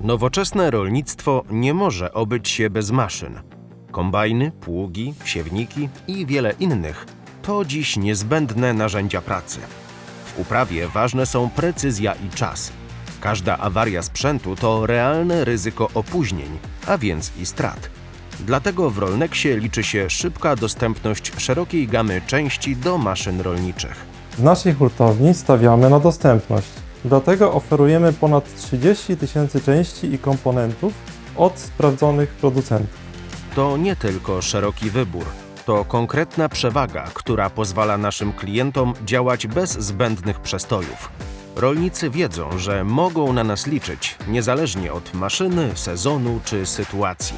Nowoczesne rolnictwo nie może obyć się bez maszyn. Kombajny, pługi, siewniki i wiele innych to dziś niezbędne narzędzia pracy. W uprawie ważne są precyzja i czas. Każda awaria sprzętu to realne ryzyko opóźnień, a więc i strat. Dlatego w Rolneksie liczy się szybka dostępność szerokiej gamy części do maszyn rolniczych. W naszej hurtowni stawiamy na dostępność. Dlatego oferujemy ponad 30 tysięcy części i komponentów od sprawdzonych producentów. To nie tylko szeroki wybór, to konkretna przewaga, która pozwala naszym klientom działać bez zbędnych przestojów. Rolnicy wiedzą, że mogą na nas liczyć, niezależnie od maszyny, sezonu czy sytuacji.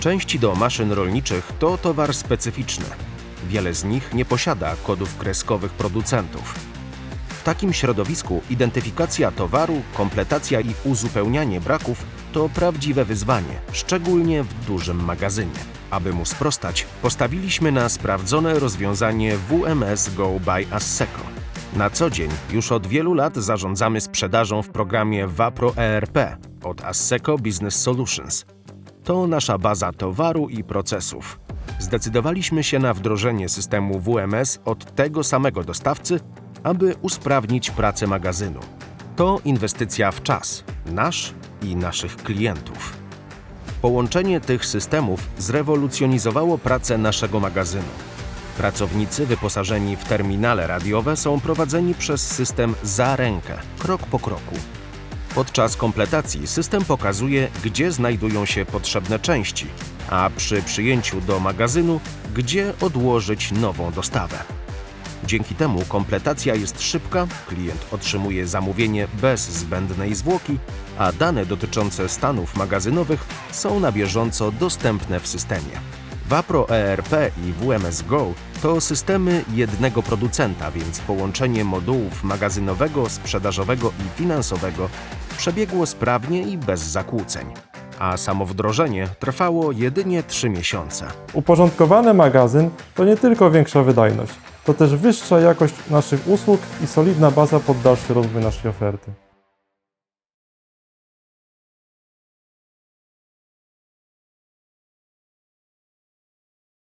Części do maszyn rolniczych to towar specyficzny. Wiele z nich nie posiada kodów kreskowych producentów. Takim środowisku identyfikacja towaru, kompletacja i uzupełnianie braków to prawdziwe wyzwanie, szczególnie w dużym magazynie. Aby mu sprostać, postawiliśmy na sprawdzone rozwiązanie WMS Go by Asseco. Na co dzień już od wielu lat zarządzamy sprzedażą w programie Vapro ERP od Asseco Business Solutions. To nasza baza towaru i procesów. Zdecydowaliśmy się na wdrożenie systemu WMS od tego samego dostawcy, aby usprawnić pracę magazynu. To inwestycja w czas, nasz i naszych klientów. Połączenie tych systemów zrewolucjonizowało pracę naszego magazynu. Pracownicy wyposażeni w terminale radiowe są prowadzeni przez system za rękę, krok po kroku. Podczas kompletacji system pokazuje, gdzie znajdują się potrzebne części, a przy przyjęciu do magazynu, gdzie odłożyć nową dostawę. Dzięki temu kompletacja jest szybka, klient otrzymuje zamówienie bez zbędnej zwłoki, a dane dotyczące stanów magazynowych są na bieżąco dostępne w systemie. Vapro ERP i WMS Go to systemy jednego producenta, więc połączenie modułów magazynowego, sprzedażowego i finansowego przebiegło sprawnie i bez zakłóceń, a samo wdrożenie trwało jedynie 3 miesiące. Uporządkowany magazyn to nie tylko większa wydajność, to też wyższa jakość naszych usług i solidna baza pod dalszy rozwój naszej oferty.